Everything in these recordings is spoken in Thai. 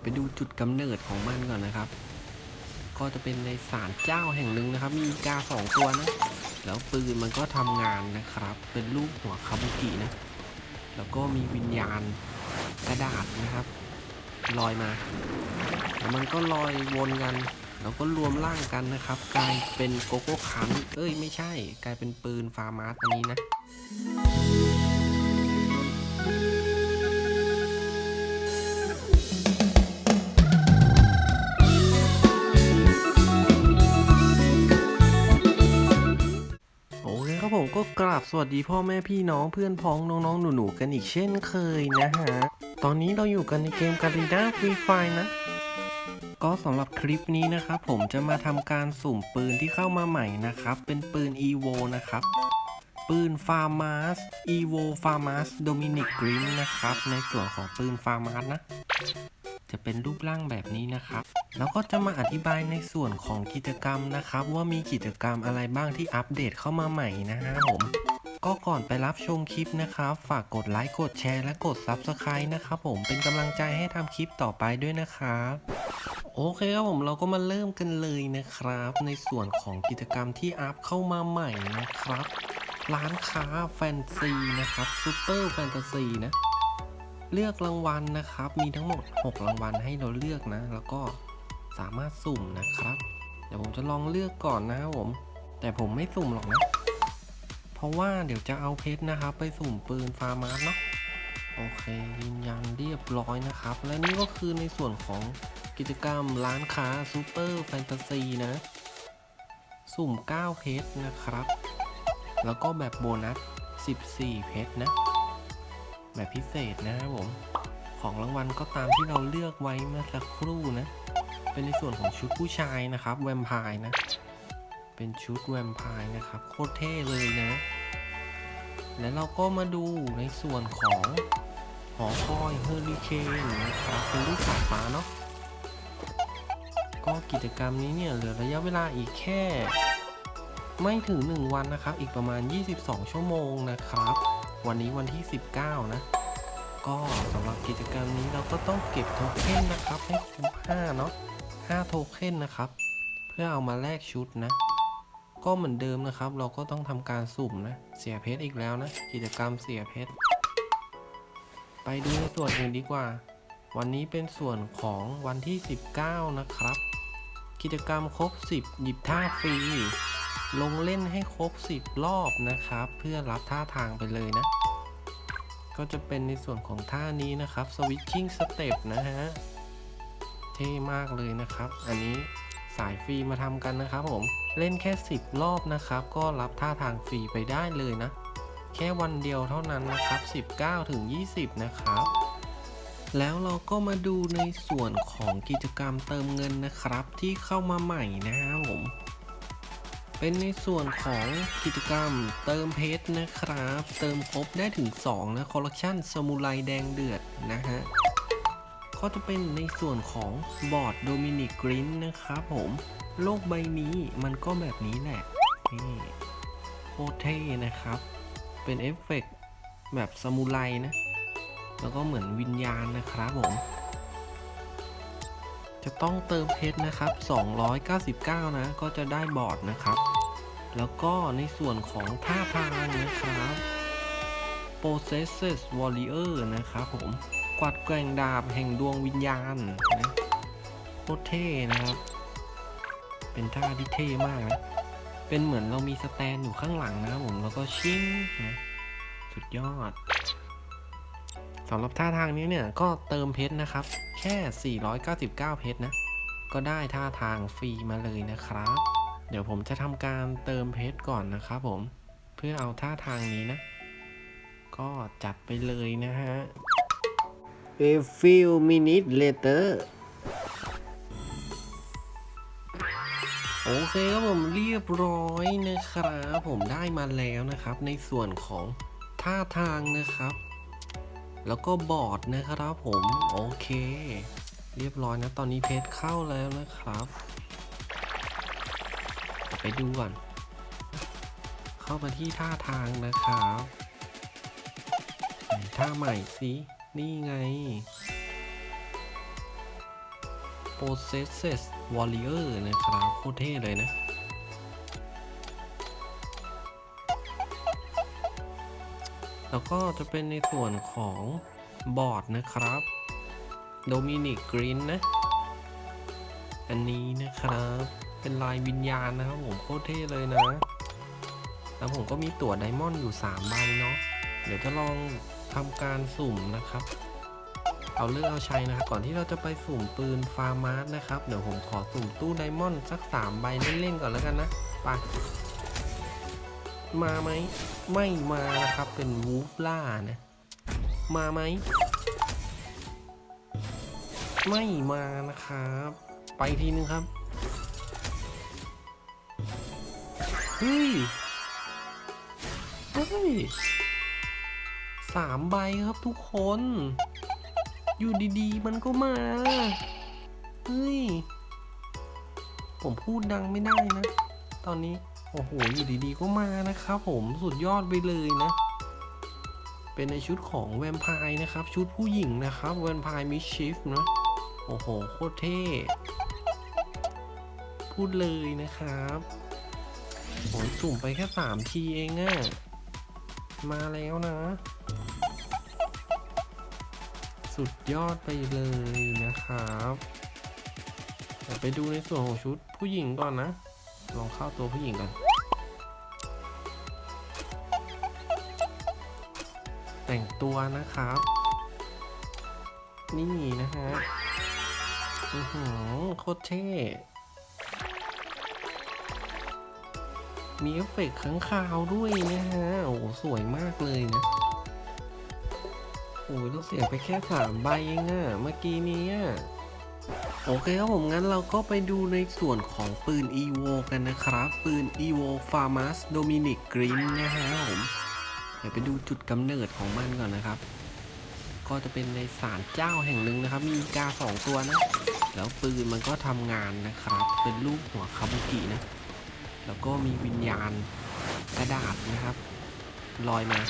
ยวไปดูจุดกำเนิดของมันก่อนนะครับ ก็จะเป็นในศาลเจ้าแห่งหนึ่งนะครับ มีกาสองตัวนะ แล้วปืนมันก็ทำงานนะครับ เป็นรูปหัวคาบุกินะ แล้วก็มีวิญญาณกระดาษนะครับ ลอยมาแล้วมันก็ลอยวนกัน แล้วก็รวมร่างกันนะครับ กลายเป็นโกโก้คันเอ้ยไม่ใช่ กลายเป็นปืนฟาร์มาสอันนี้นะโอ ก็กราบสวัสดีพ่อแม่พี่น้องเพื่อนพ้องน้องๆหนูๆกันอีกเช่นเคยนะฮะ ตอนนี้เราอยู่กันในเกมการีนาฟรีไฟนะ ก็สำหรับคลิปนี้นะครับผมจะมาทำการสุ่มปืนที่เข้ามาใหม่นะครับ เป็นปืน EVO นะครับ ปืนฟาร์มาส EVO ฟาร์มาสโดมินิกกรินนะครับ ในส่วนของปืนฟาร์มาสนะ จะเป็นรูปร่างแบบนี้นะครับ แล้วก็จะมาอธิบายในส่วนของกิจกรรมนะครับ ว่ามีกิจกรรมอะไรบ้างที่อัปเดตเข้ามาใหม่นะฮะผมก็ก่อนไปรับชมคลิปนะครับ ฝากกดไลค์กดแชร์และกด Subscribe นะครับผมเป็นกำลังใจให้ทำคลิปต่อไปด้วยนะครับโอเคครับผมเราก็มาเริ่มกันเลยนะครับ ในส่วนของกิจกรรมที่อัพเข้ามาใหม่นะครับ ร้านค้าแฟนซีนะครับซูเปอร์แฟนตาซีนะ เลือกรางวัลนะครับ มีทั้งหมด 6 รางวัลให้เราเลือกนะ แล้วก็สามารถสุ่มนะครับ เดี๋ยวผมจะลองเลือกก่อนนะครับผม แต่ผมไม่สุ่มหรอกนะ เพราะว่าเดี๋ยวจะเอาเพชรนะครับ ไปสุ่มปืนฟาร์มาสเนาะ โอเคยืนยันเรียบร้อยนะครับ และนี่ก็คือในส่วนของกิจกรรมร้านค้าซูเปอร์แฟนตาซีนะ สุ่ม 9 เพชรนะครับ แล้วก็แบบโบนัส 14 เพชรนะ แบบพิเศษนะครับผม ของรางวัลก็ตามที่เราเลือกไว้เมื่อสักครู่นะ เป็นในส่วนของชุดผู้ชายนะครับ แวมไพร์นะ เป็นชุดแวมไพร์นะครับ โคตรเท่เลยนะ แล้วเราก็มาดูในส่วนของหอคอยเฮอริเคนนะครับเป็นรูปสายฟ้าเนาะก็กิจกรรมนี้เนี่ยเหลือระยะเวลาอีกแค่ ไม่ถึง 1 วันนะครับ อีกประมาณ 22 ชั่วโมงนะครับ วันนี้วันที่ 19 นะ ก็สำหรับกิจกรรมนี้เราก็ต้องเก็บโทเค็นนะครับ ให้ครบ5เนาะ5โทเค็นนะครับ เพื่อเอามาแลกชุดนะ ก็เหมือนเดิมนะครับ เราก็ต้องทำการสุ่มนะ เสียเพชรอีกแล้วนะ กิจกรรมเสียเพชร ไปดูในส่วนอื่นดีกว่า วันนี้เป็นส่วนของวันที่ 19 นะครับ กิจกรรมครบ 10 หยิบท่าฟรี ลงเล่นให้ครบ 10 รอบนะครับ เพื่อรับท่าทางไปเลยนะ ก็จะเป็นในส่วนของท่านี้นะครับ switching step นะฮะ เท่มากเลยนะครับ อันนี้สายฟรีมาทำกันนะครับผม เล่นแค่ 10 รอบนะครับ ก็รับท่าทางฟรีไปได้เลยนะ แค่วันเดียวเท่านั้นนะครับ 19ถึง20 นะครับแล้วเราก็มาดูในส่วนของกิจกรรมเติมเงินนะครับ ที่เข้ามาใหม่นะครับผม เป็นในส่วนของกิจกรรมเติมเพชรนะครับ เติมครบได้ถึง 2 นะคอลเลคชันสมุไรแดงเดือดนะฮะก็จะเป็นในส่วนของบอร์ดโดมินิกกรินนะครับผม โลกใบนี้มันก็แบบนี้แหละ นี่โคตรเท่นะครับ เป็นเอฟเฟกต์แบบสมุไรนะ แล้วก็เหมือนวิญญาณนะครับผม จะต้องเติมเพชรนะครับ 299 นะ ก็จะได้บอร์ดนะครับ แล้วก็ในส่วนของท่าทางนะครับ Possesses Warrior นะครับผม กวัดแกว่งดาบแห่งดวงวิญญาณนะโคตรเท่นะครับ เป็นท่าที่เท่มากนะ เป็นเหมือนเรามีสแตนอยู่ข้างหลังนะผมแล้วก็ชิงนะสุดยอดสำหรับท่าทางนี้เนี่ยก็เติมเพชรนะครับ แค่ 499 เพชรนะ ก็ได้ท่าทางฟรีมาเลยนะครับ เดี๋ยวผมจะทำการเติมเพชรก่อนนะครับผม เพื่อเอาท่าทางนี้นะ ก็จัดไปเลยนะฮะ A few minutes later โอเคครับผมเรียบร้อยนะครับ ผมได้มาแล้วนะครับ ในส่วนของท่าทางนะครับ แล้วก็บอร์ดนะครับผมโอเค เรียบร้อยนะตอนนี้เพจเข้าแล้วนะครับ ไปดูก่อนเข้ามาที่ท่าทางนะครับท่าใหม่สินี่ไง Possesses Warrior นะครับโคตรเท่เลยนะ แล้วก็จะเป็นในส่วนของบอร์ดนะครับโดมินิกกรีนนะ อันนี้นะครับ เป็นลายวิญญาณนะครับผมโคตรเท่เลยนะ แล้วผมก็มีตั๋วไดมอนด์อยู่3ใบเนาะเดี๋ยวจะลองทำการสุ่มนะครับ เอาเลือกเอาใชัยนะครับ ก่อนที่เราจะไปสุ่มปืนฟาร์มาร์นะครับ เดี๋ยวผมขอสุ่มตู้ไดมอนด์สัก3ใบเล่นๆก่อนแล้วกันนะ ไป มาไหม ไม่มานะครับ เป็นวูฟล่านะ มาไหม ไม่มานะครับ ไปทีนึงครับ เฮ้ย เฮ้ยสามใบครับทุกคน อยู่ดีๆ มันก็มา เฮ้ย ผมพูดดังไม่ได้นะ ตอนนี้ โอ้โห อยู่ดีๆก็มานะครับผมสุดยอดไปเลยนะ เป็นในชุดของแวมไพร์นะครับ ชุดผู้หญิงนะครับ แวมไพร์มิชชิฟนะ โอ้โห โคตรเท่ พูดเลยนะครับโอ้ยสุ่มไปแค่สามทีเองอะมาแล้วนะ สุดยอดไปเลยนะครับ ไปดูในส่วนของชุดผู้หญิงก่อนนะ ลองเข้าตัวผู้หญิงก่อน แต่งตัวนะครับ นี่นะฮะอือหือโคตรเท่ มีเอฟเฟกต์ข้างคาวด้วยนะฮะ โอ้โหสวยมากเลยนะ โอ้ยเราเสียไปแค่สามใบเองอะเมื่อกี้นี้อะ โอเคครับผมงั้นเราก็ไปดูในส่วนของปืน EVO กันนะครับ ปืน EVO Farmas Dominic Green นะฮะผมเดี๋ยวไปดูจุดกำเนิดของมันก่อนนะครับ ก็จะเป็นในศาลเจ้าแห่งหนึ่งนะครับ มีกาสองตัวนะ แล้วปืนมันก็ทำงานนะครับ เป็นรูปหัวคาบุกินะ แล้วก็มีวิญญาณกระดาษนะครับ ลอยมา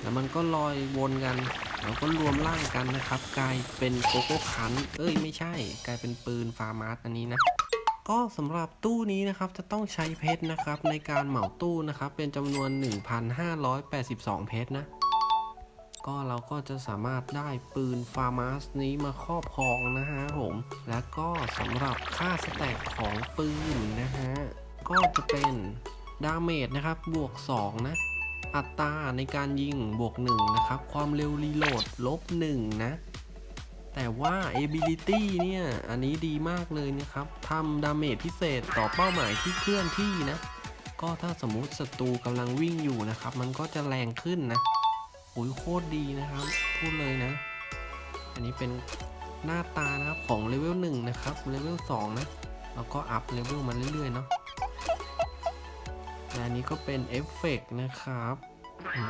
แล้วมันก็ลอยวนกัน แล้วก็รวมร่างกันนะครับ กลายเป็นโกโก้คัน เอ้ยไม่ใช่ กลายเป็นปืนฟาร์มาสอันนี้นะก็สำหรับตู้นี้นะครับจะต้องใช้เพชรนะครับ ในการเหมาตู้นะครับ เป็นจำนวน 1,582 เพชรนะ ก็เราก็จะสามารถได้ปืนฟาร์มาสนี้มาครอบครองนะฮะผม แล้วก็สำหรับค่าสแต็กของปืนนะฮะ ก็จะเป็นดาเมจนะครับบวก 2 นะ อัตราในการยิงบวก1นะครับ ความเร็วรีโหลดลบ1นะ แต่ว่า ability เนี่ย อันนี้ดีมากเลยนะครับทำดาเมจพิเศษต่อเป้าหมายที่เคลื่อนที่นะ ก็ถ้าสมมุติศัตรูกำลังวิ่งอยู่นะครับ มันก็จะแรงขึ้นนะโอ้ยโคตรดีนะครับ พูดเลยนะ อันนี้เป็นหน้าตานะครับของเลเวล1นะครับเลเวล2นะแล้วก็อัพเลเวลมาเรื่อยๆเนาะและ อันนี้ก็เป็นเอฟเฟกต์นะครับอื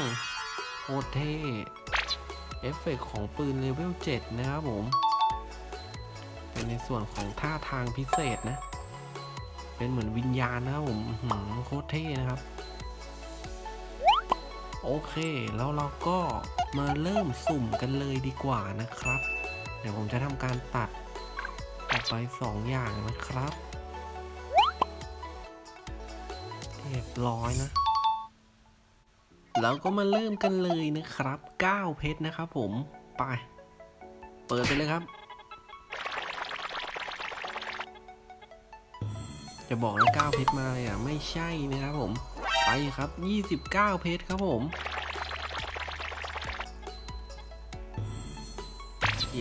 มโคตรเท่เอฟเฟกต์ของปืนเลเวล7นะครับผม เป็นในส่วนของท่าทางพิเศษนะ เป็นเหมือนวิญญาณนะครับผมโหือโคตรเท่นะครับ โอเค แล้วเราก็มาเริ่มสุ่มกันเลยดีกว่านะครับ เดี๋ยวผมจะทำการตัดออกไป 2 อย่างนะครับ ร้อยนะเราก็มาเริ่มกันเลยนะครับ 9 เพชรนะครับผม ไป เปิดไปเลยครับ จะบอกนะ9เพชรมาเลยอะ ไม่ใช่นะครับผม ไปครับ 29 เพชรครับผม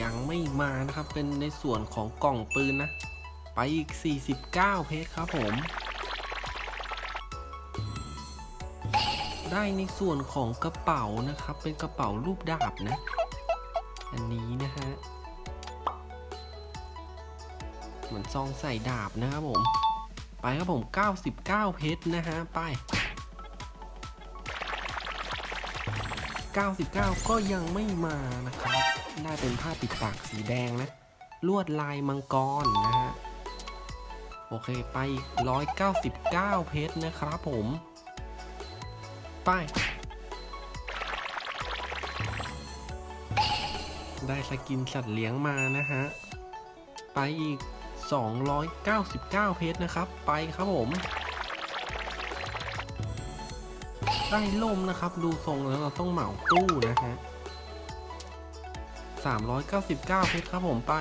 ยังไม่มานะครับ เป็นในส่วนของกล่องปืนนะ ไปอีก 49 เพชรครับผม ได้ในส่วนของกระเป๋านะครับ เป็นกระเป๋ารูปดาบนะ อันนี้นะฮะเหมือนซองใส่ดาบนะครับผม ไปครับผม 99 เพชรนะฮะ ไป 99 ก็ยังไม่มานะครับ ได้เป็นผ้าปิดปากสีแดงนะ ลวดลายมังกรนะฮะ โอเคไปอีก199 เพชรนะครับผม ไป ได้สกินสัตว์เลี้ยงมานะฮะ ไปอีก 299 เพชรนะครับ ไปครับผม ได้ล่มนะครับ ดูทรงแล้วเราต้องเหมาตู้นะฮะ 399 เพชรครับผมไป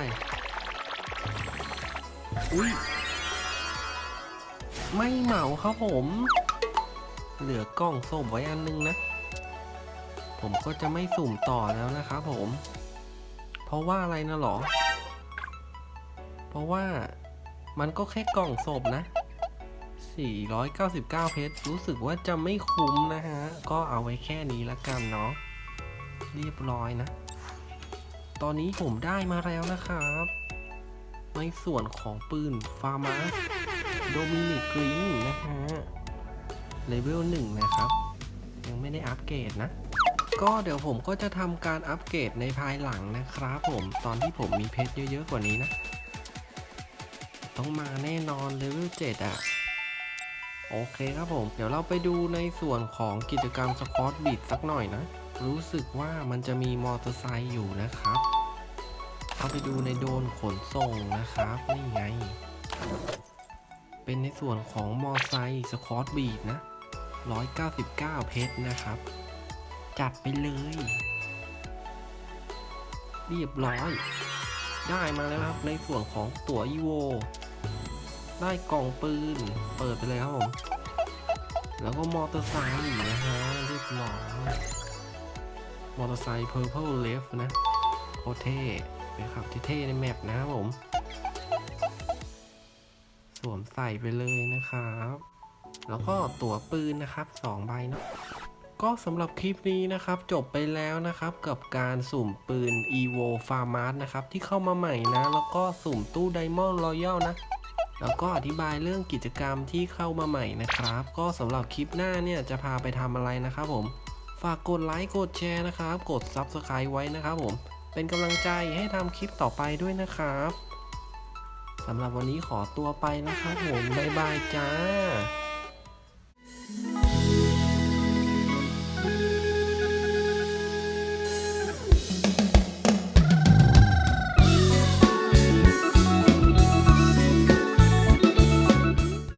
อุ้ยไม่เหมาครับผม เหลือกล่องส้มไว้อันนึงนะ ผมก็จะไม่สุ่มต่อแล้วนะครับผม เพราะว่าอะไรนะหรอ เพราะว่ามันก็แค่กล่องศพนะ 499 เพชร รู้สึกว่าจะไม่คุ้มนะฮะ ก็เอาไว้แค่นี้ละกันเนาะ เรียบร้อยนะ ตอนนี้ผมได้มาแล้วนะครับ ในส่วนของปืนฟาร์มาสโดมินิกกรินนะฮะ เลเวล1นะครับ ยังไม่ได้อัปเกรดนะ ก็เดี๋ยวผมก็จะทำการอัปเกรดในภายหลังนะครับผมตอนที่ผมมีเพชรเยอะๆกว่านี้นะ ต้องมาแน่นอนเลเวล7อะโอเคครับผม เดี๋ยวเราไปดูในส่วนของกิจกรรมสปอตบีดสักหน่อยนะ รู้สึกว่ามันจะมีมอเตอร์ไซค์อยู่นะครับเข้าไปดูในโดนขนส่งนะครับ นี่ไง เป็นในส่วนของมอเตอร์ไซค์สคอตบีดนะ 199 เพชรนะครับ จัดไปเลย เรียบร้อย ได้มาแล้วครับในส่วนของตั๋วอีโว ได้กล่องปืน เปิดไปเลยครับผม แล้วก็มอเตอร์ไซค์นะฮะเรียบร้อยมอเตอร์ไซค์ Purple Left นะโคตรเท่เป็นขับที่เท่ในแมปนะครับผม สวมใส่ไปเลยนะครับ แล้วก็ตั๋วปืนนะครับ2ใบเนาะก็สำหรับคลิปนี้นะครับจบไปแล้วนะครับกับการสุ่มปืน evo f a r m a r นะครับที่เข้ามาใหม่นะ แล้วก็สุ่มตู้ diamond royal นะ แล้วก็อธิบายเรื่องกิจกรรมที่เข้ามาใหม่นะครับ ก็สำหรับคลิปหน้าเนี่ยจะพาไปทำอะไรนะครับผม ฝากกดไลค์กดแชร์นะครับ กด subscribe ไว้นะครับผม เป็นกำลังใจให้ทำคลิปต่อไปด้วยนะครับสำหรับวันนี้ขอตัวไปนะครับผมบ๊ายบายจ้า